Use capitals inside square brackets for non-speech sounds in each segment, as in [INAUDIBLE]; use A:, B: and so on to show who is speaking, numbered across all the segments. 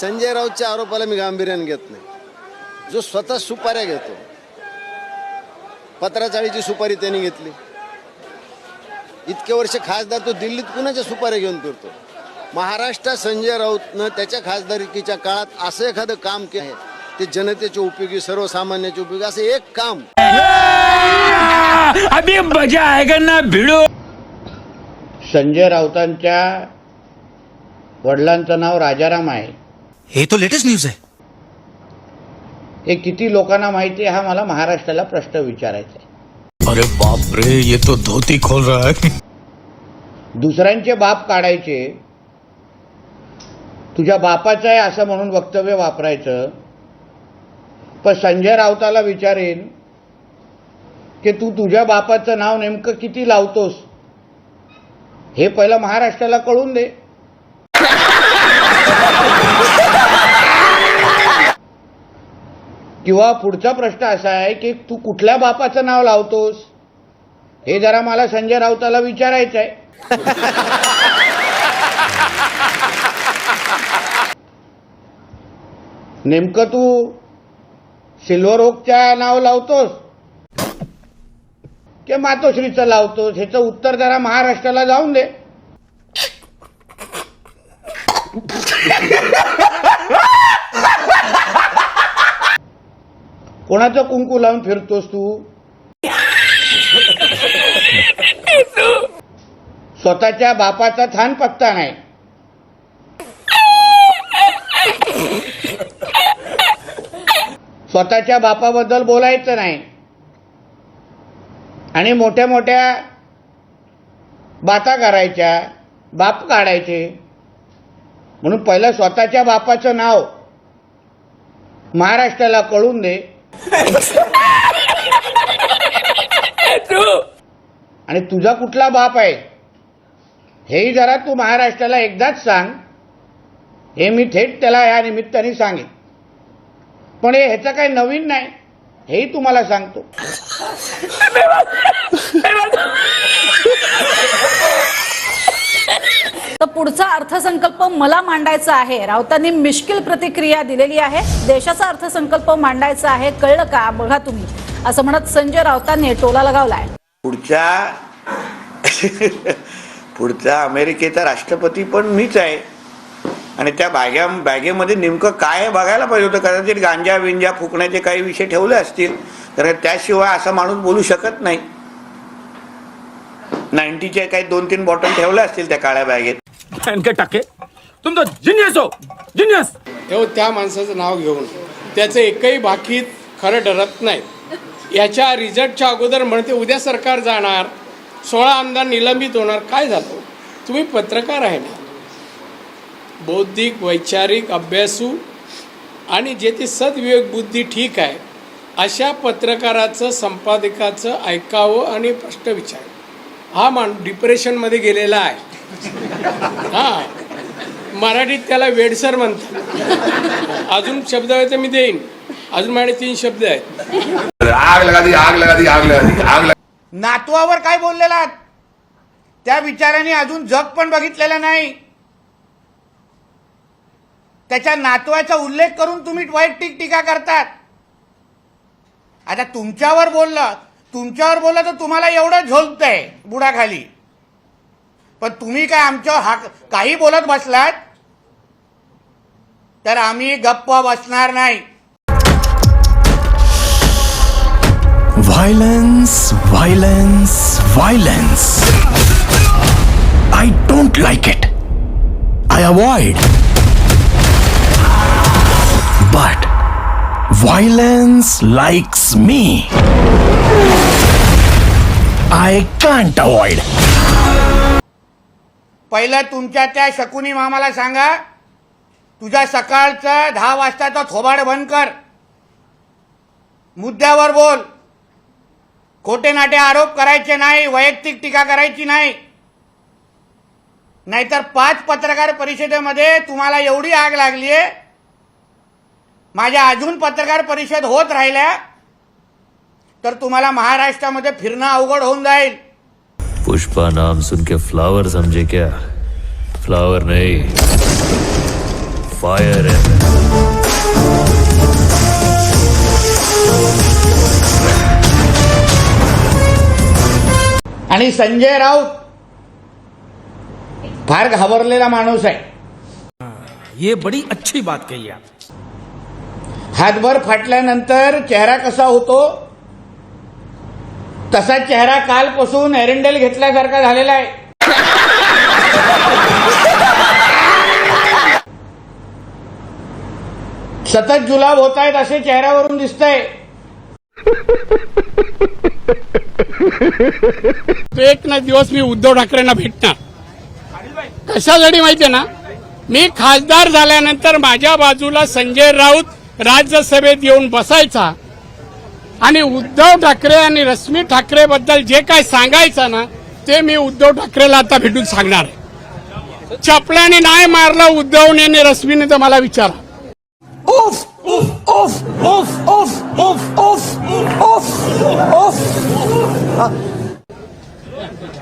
A: संजय राऊतच्या आरोपाला मी गांभीर्याने घेत नाही. जो स्वतः सुपाऱ्या घेतो. पत्राचाळीची सुपारी त्यांनी घेतली. इतके वर्ष खासदार तो दिल्लीत कुणाच्या सुपाऱ्या घेऊन फिरतो? महाराष्ट्रात संजय राऊतनं त्याच्या खासदारकीच्या काळात असं एखादं काम केलं आहे ते जनतेच्या उपयोगी सर्वसामान्याच्या उपयोगी असं एक काम.
B: अभी मजा आएगा ना भिड़ो।
C: संजय राऊतांच्या वडिलांचं नाव राजाराम आहे.
D: हे तो लेटेस्ट न्यूज आहे.
C: हे किती लोकांना माहिती आहे हा मला महाराष्ट्राला प्रश्न विचारायचा आहे.
D: अरे बाप रे ये तो धोती खोल रहा है.
C: दुसऱ्यांचे बाप काढायचे. तुझ्या बापाचं आहे असं म्हणून वक्तव्य वापरायचं. पण संजय राऊताला विचारेन की तू तुझ्या बापाचं नाव नेमकं किती लावतोस? हे पहिलं महाराष्ट्राला कळून दे. किंवा पुढचा प्रश्न असा आहे की तू कुठल्या बापाचं नाव लावतोस? हे जरा मला संजय राऊताला विचारायचं आहे. [LAUGHS] नेमकं तू सिल्वर ओकच्या नाव लावतोस? की मातोश्रीचं लावतोस? ह्याचं उत्तर जरा महाराष्ट्राला जाऊन दे. कोणाचा कुंकू लावून फिरतोस तू? स्वतःच्या बापाचा थान पत्ता नाही. स्वतःच्या बापाबद्दल बोलायचं नाही. आणि मोठ्या मोठ्या बाता करायच्या बाप काढायचे. म्हणून पहिलं स्वतःच्या बापाचं नाव महाराष्ट्राला कळून दे. [LAUGHS] आणि तुझा कुठला बाप आहे? हेही जरा तू महाराष्ट्राला एकदाच सांग. हे मी थेट त्याला या निमित्ताने सांगेन. पण हे ह्याचं काही नवीन नाही. हेही तुम्हाला सांगतो. [LAUGHS]
E: तर पुढचा अर्थसंकल्प मला मांडायचा आहे. राऊतांनी मिश्किल प्रतिक्रिया दिलेली आहे. देशाचा अर्थसंकल्प मांडायचा आहे. कळलं का? बघा तुम्ही. असं म्हणत संजय राऊतांनी टोला लगावलाय.
F: पुढच्या [LAUGHS] पुढचा अमेरिकेचा राष्ट्रपती पण मीच आहे. आणि त्या बॅग्या बॅगेमध्ये नेमकं काय बघायला पाहिजे होतं? कदाचित गांजा विंजा फुकण्याचे काही विषय ठेवले असतील. तर त्याशिवाय असा माणूस बोलू शकत नाही. नाईन्टीचे काही दोन तीन बॉटल ठेवल्या असतील त्या काळ्या बॅगेत.
B: पहन टाके. तुमचं जिनियस हो.
G: तेव्हा हो, त्या माणसाचं नाव घेऊन. त्याचं एकही बाकीत खरं डरत नाही. याच्या रिझल्टच्या अगोदर म्हणते उद्या सरकार जाणार. सोळा आमदार निलंबित होणार. काय झालं? तुम्ही पत्रकार आहे ना. बौद्धिक वैचारिक अभ्यासू आणि जे ती सद्विवेक बुद्धी ठीक आहे अशा पत्रकाराचं संपादकाचं ऐकावं आणि प्रश्न विचार हा माणूस डिप्रेशनमध्ये गेलेला आहे. हां. मराठीत त्याला वेडसर म्हणतात. अजून शब्द आहे तर मी देईन. अजून माझे तीन शब्द आहेत.
H: आग लगा दी आग लगा दी आग लगा दी आग लगा
C: नातवावर काय बोललेला? त्या विचाराने अजून जग पण बघितलेलं नाही. त्याच्या नातवाचा उल्लेख करून तुम्ही वैयक्तिक टीका करतात. आता तुमच्यावर बोललं तुमच्यावर बोललं तर तुम्हाला एवढं झोलतंय बुडाखाली. पण तुम्ही काय आमच्या हा काही बोलत बसलात? तर आम्ही गप्प बसणार नाही.
D: Violence violence violence I don't like it I avoid but violence likes me I can't avoid
C: पहिलं तुमच्या त्या शकुनी मामाला सांगा तुझ्या सकाळचं दहा वाजताचा थोबाड बंद कर. मुद्द्यावर बोल. खोटे नाटे आरोप करायचे नाही वैयक्तिक टीका करायची नाही. नाहीतर पाच पत्रकार परिषदेमध्ये तुम्हाला एवढी आग लागली आहे माझ्या अजून पत्रकार परिषद होत राहिल्या तर तुम्हाला महाराष्ट्रामध्ये फिरणं अवघड होऊन जाईल.
I: पुष्पा नाम सुन के फ्लावर समझे क्या? फ्लावर नहीं।
D: फायर है।
C: आणि संजय राऊत फार घाबरलेला माणूस आहे.
J: ये बड़ी अच्छी बात कही आप।
C: हातभर फाटल्यानंतर चेहरा कसा होतो? तसा चेहरा कालपासून एरंडेल घेतल्यासारखा झालेला आहे. सतत जुलाब होत आहेत असे चेहऱ्यावरून दिसतंय.
K: तो एक ना दिवस मी उद्धव ठाकरेंना भेटणार. कशासाठी माहितीये ना? मी खासदार झाल्यानंतर माझ्या बाजूला संजय राऊत राज्यसभेत येऊन बसायचा. आणि उद्धव ठाकरे आणि रश्मी ठाकरे बद्दल जे काय सांगायचं ना ते मी उद्धव ठाकरेला आता भेटून सांगणार आहे. चपल्याने नाही मारलं उद्धवने आणि रश्मीने तर मला विचारा.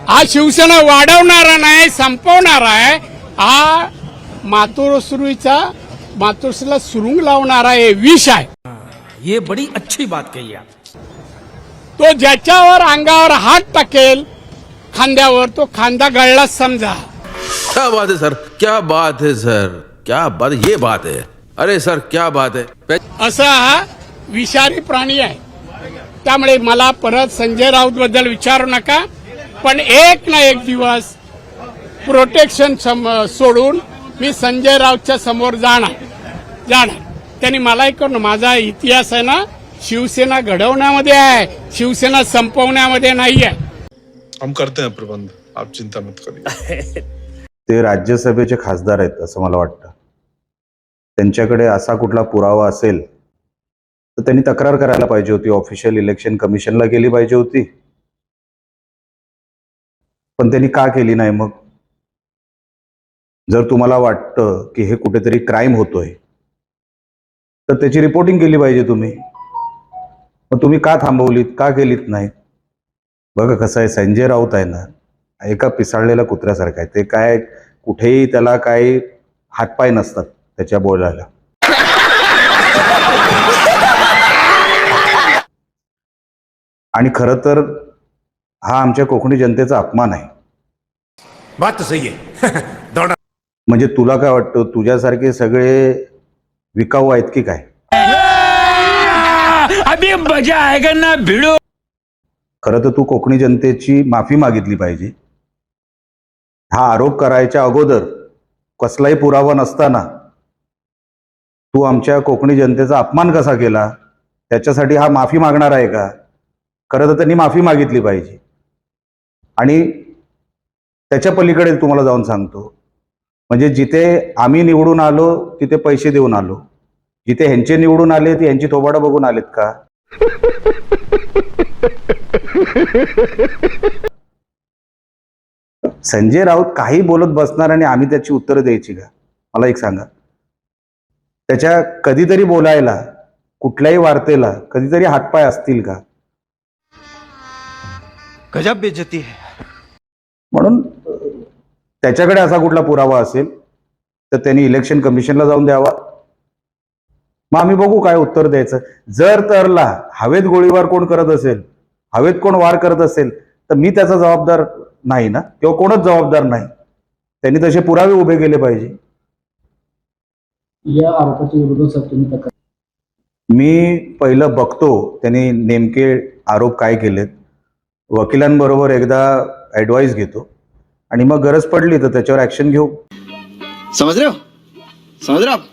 K: हा शिवसेना वाढवणारा नाही संपवणारा आहे. हा मातोश्रीचा मातोश्रीला सुरुंग लावणारा हे विष आहे.
J: ये बड़ी अच्छी बात कही आप।
K: तो ज्याच्यावर अंगावर हात टाकेल खांद्यावर तो खांदा गळलाच समजा.
L: क्या बात है सर? क्या बात है सर? क्या बात ये बात है। अरे सर क्या बात है?
K: असा हा विषारी प्राणी आहे. त्यामुळे मला परत संजय राऊत बद्दल विचारू नका पण एक ना एक दिवस प्रोटेक्शन सम- सोडून मी संजय राऊतच्या समोर जाणार. जाणार. त्यांनी मला एक करून माझा इतिहास आहे ना शिवसेना घडवण्यामध्ये आहे. शिवसेना संपवण्यामध्ये नाही आहे
M: हम करते हैं प्रबंध. आप चिंता मत करिए. [LAUGHS]
N: ते राज्यसभेचे खासदार आहेत असं मला वाटतं. त्यांच्याकडे असा कुठला पुरावा असेल तर त्यांनी तक्रार करायला पाहिजे होती. ऑफिशियल इलेक्शन कमिशनला केली पाहिजे होती. पण त्यांनी का केली नाही मग? जर तुम्हाला वाटतं की हे कुठेतरी क्राईम होतोय तर त्याची रिपोर्टिंग केली पाहिजे तुम्ही. मग तुम्ही का थांबवलीत का केलीत नाही? बघा कसं आहे संजय राऊत आहे ना एका पिसाळलेल्या कुत्र्यासारखं आहे. ते काय कुठेही त्याला काही हातपाय नसतात त्याच्या बोलायला. आणि खरं तर हा आमच्या कोकणी जनतेचा अपमान आहे.
D: बात सही है [LAUGHS] दौड़ा
N: म्हणजे तुला काय वाटतं तुझ्यासारखे सगळे विकाऊ आहेत की काय?
J: अभी मजा आएगा ना भिड़ो.
N: खरं तर तू कोकणी जनतेची माफी मागितली पाहिजे. हा आरोप करायच्या अगोदर कसलाही पुरावा नसताना तू आमच्या कोकणी जनतेचा अपमान कसा केला? त्याच्यासाठी हा माफी मागणार आहे का? खरं तर त्यांनी माफी मागितली पाहिजे. आणि त्याच्या पलीकडे तुम्हाला जाऊन सांगतो. म्हणजे जिथे आम्ही निवडून आलो तिथे पैसे देऊन आलो. जिथे ह्यांचे निवडून आले ते ह्यांची थोबाडं बघून आलेत का? संजय राऊत काही बोलत बसणार आणि आम्ही त्याची उत्तरं द्यायची का? मला एक सांगा. त्याच्या कधीतरी बोलायला कुठल्याही वार्तेला कधीतरी हातपाय असतील का?
D: गजब बेइज्जती है।
N: म्हणून त्याच्याकडे असा कुठला पुरावा असेल तर त्यांनी इलेक्शन कमिशनला जाऊन द्यावा. मग आम्ही बघू काय उत्तर द्यायचं. जर तरला हवेत गोळीबार कोण करत असेल हवेत कोण वार करत असेल तर मी त्याचा जबाबदार नाही ना किंवा कोणच जबाबदार नाही. त्यांनी तसे पुरावे उभे केले पाहिजे.
O: या आरोपाच्या विरोधात
N: मी पहिलं बघतो त्यांनी नेमके आरोप काय केलेत. वकिलांबरोबर एकदा ॲडवाईस घेतो. आणि मग गरज पडली तर त्याच्यावर ॲक्शन घेऊ.
A: समज रहे हो समज रहे हो आप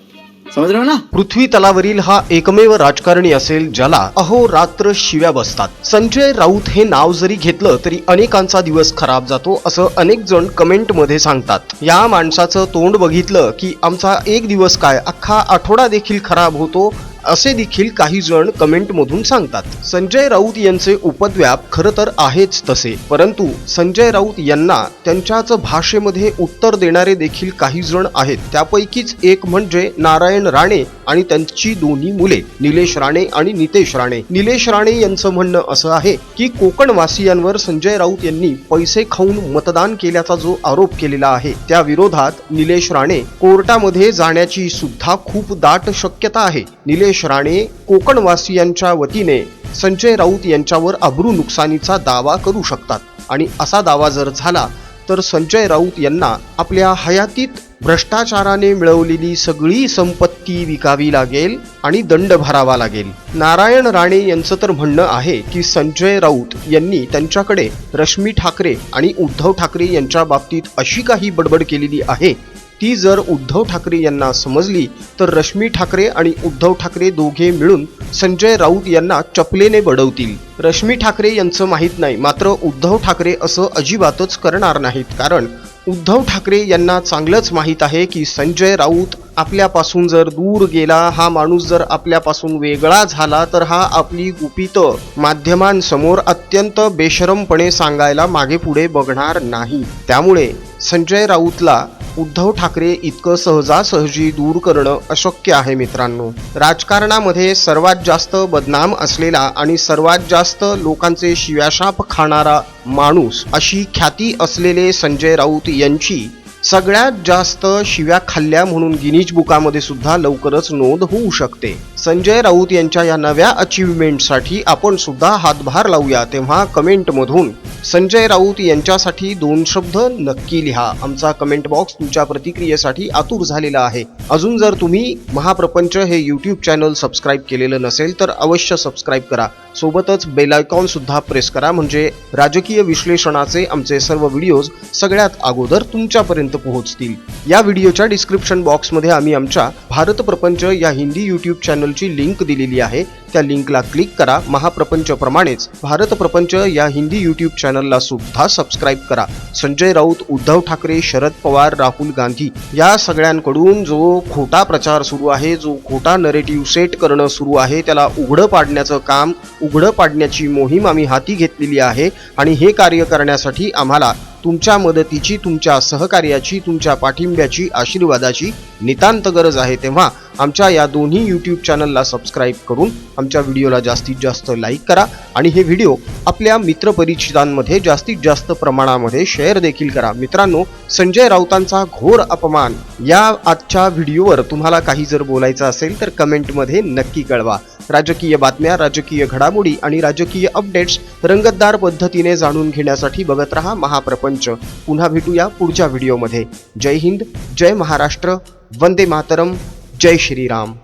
A: समज रहे हो ना?
P: पृथ्वी तलावरील हा एकमेव राजकारणी असेल ज्याला अहोरात्र शिव्या बसतात. संजय राऊत हे नाव जरी घेतलं तरी अनेकांचा दिवस खराब जातो असं अनेक जण कमेंटमध्ये सांगतात. या माणसाचं तोंड बघितलं की आमचा एक दिवस काय अख्खा आठवडा देखील खराब होतो असे देखील काही जण कमेंटमधून सांगतात संजय राऊत यांचे उपद्व्याप खरं तर आहेच तसे. परंतु संजय राऊत यांना त्यांच्याच भाषेमध्ये उत्तर देणारे देखील काही जण आहेत. त्यापैकीच एक म्हणजे नारायण राणे आणि त्यांची दोन्ही मुले निलेश राणे आणि नितेश राणे. निलेश राणे यांचं म्हणणं असं आहे की कोकणवासियांवर संजय राऊत यांनी पैसे खाऊन मतदान केल्याचा जो आरोप केलेला आहे त्या विरोधात निलेश राणे कोर्टामध्ये जाण्याची सुद्धा खूप दाट शक्यता आहे. निलेश राणे कोकणवासियांच्या वतीने संजय राऊत यांच्यावर अब्रू नुकसानीचा दावा करू शकतात. आणि असा दावा जर झाला तर संजय राऊत यांना आपल्या हयातीत भ्रष्टाचाराने मिळवलेली सगळी संपत्ती विकावी लागेल आणि दंड भरावा लागेल. नारायण राणे यांचं तर म्हणणं आहे की संजय राऊत यांनी त्यांच्याकडे रश्मी ठाकरे आणि उद्धव ठाकरे यांच्या बाबतीत अशी काही बडबड केलेली आहे ती जर उद्धव ठाकरे यांना समजली तर रश्मी ठाकरे आणि उद्धव ठाकरे दोघे मिळून संजय राऊत यांना चपलेने बडवतील. रश्मी ठाकरे यांचं माहीत नाही मात्र उद्धव ठाकरे असं अजिबातच करणार नाहीत. कारण उद्धव ठाकरे यांना चांगलंच माहीत आहे की संजय राऊत आपल्यापासून जर दूर गेला हा माणूस जर आपल्यापासून वेगळा झाला तर हा आपली गुपितं माध्यमांसमोर अत्यंत बेशरमपणे सांगायला मागे पुढे बघणार नाही. त्यामुळे संजय राऊतला उद्धव ठाकरे इतकं सहजासहजी दूर करणं अशक्य आहे मित्रांनो. राजकारणामध्ये सर्वात जास्त बदनाम असलेला आणि सर्वात जास्त लोकांचे शिव्याशाप खाणारा माणूस अशी ख्याती असलेले संजय राऊत यांची सगळ्यात जास्त शिव्या खाल्ल्या म्हणून गिनीज बुकामध्ये सुद्धा लवकरच नोंद होऊ शकते. संजय राऊत यांच्या या नव्या अचीवमेंटसाठी आपण सुद्धा हातभार लावूया तेव्हा कमेंटमधून. संजय राऊत यांच्यासाठी दोन शब्द नक्की लिहा. आमचा कमेंट बॉक्स तुमच्या प्रतिक्रियेसाठी आतुर झालेला आहे. अजून जर तुम्ही महाप्रपंच हे यूट्यूब चॅनल सबस्क्राईब केलेलं नसेल तर अवश्य सबस्क्राईब करा. सोबतच बेलायकॉन सुद्धा प्रेस करा. म्हणजे राजकीय विश्लेषणाचे आमचे सर्व व्हिडिओज सगळ्यात अगोदर तुमच्यापर्यंत पोहोचतील. या व्हिडिओच्या डिस्क्रिप्शन बॉक्समध्ये आम्ही आमच्या भारत प्रपंच या हिंदी यूट्यूब चॅनलची लिंक दिलेली आहे. त्या लिंकला क्लिक करा. महाप्रपंच प्रमाणेच भारत प्रपंच या हिंदी यूट्यूब चॅनलला सुद्धा सबस्क्राईब करा. संजय राऊत उद्धव ठाकरे शरद पवार राहुल गांधी या सगळ्यांकडून जो खोटा प्रचार सुरू आहे जो खोटा नरेटिव्ह सेट करणं सुरू आहे त्याला उघडं पाडण्याचं काम उघडं पाडण्याची मोहीम आम्ही हाती घेतलेली आहे आणि हे कार्य करण्यासाठी आम्हाला तुमच्या मदतीची तुमच्या सहकार्याची तुमच्या पाठिंब्याची आशीर्वादाची नितांत गरज आहे तेव्हा आमच्या या दोन्ही यूट्यूब चॅनलला सबस्क्राईब करून आमच्या व्हिडिओला जास्तीत जास्त लाईक करा आणि हे व्हिडिओ आपल्या मित्रपरिचितांमध्ये जास्तीत जास्त प्रमाणामध्ये शेअर देखील करा. मित्रांनो संजय राऊतांचा घोर अपमान या आजच्या व्हिडिओवर तुम्हाला काही जर बोलायचं असेल तर कमेंटमध्ये नक्की कळवा. राजकीय बातम्या राजकीय घडामोडी आणि राजकीय अपडेट्स रंगतदार पद्धतीने जाणून घेण्यासाठी बघत रहा महाप्रपंच. पुन्हा भेटूया पुढच्या व्हिडिओमध्ये जय हिंद जय महाराष्ट्र वंदे मातरम. जय श्रीराम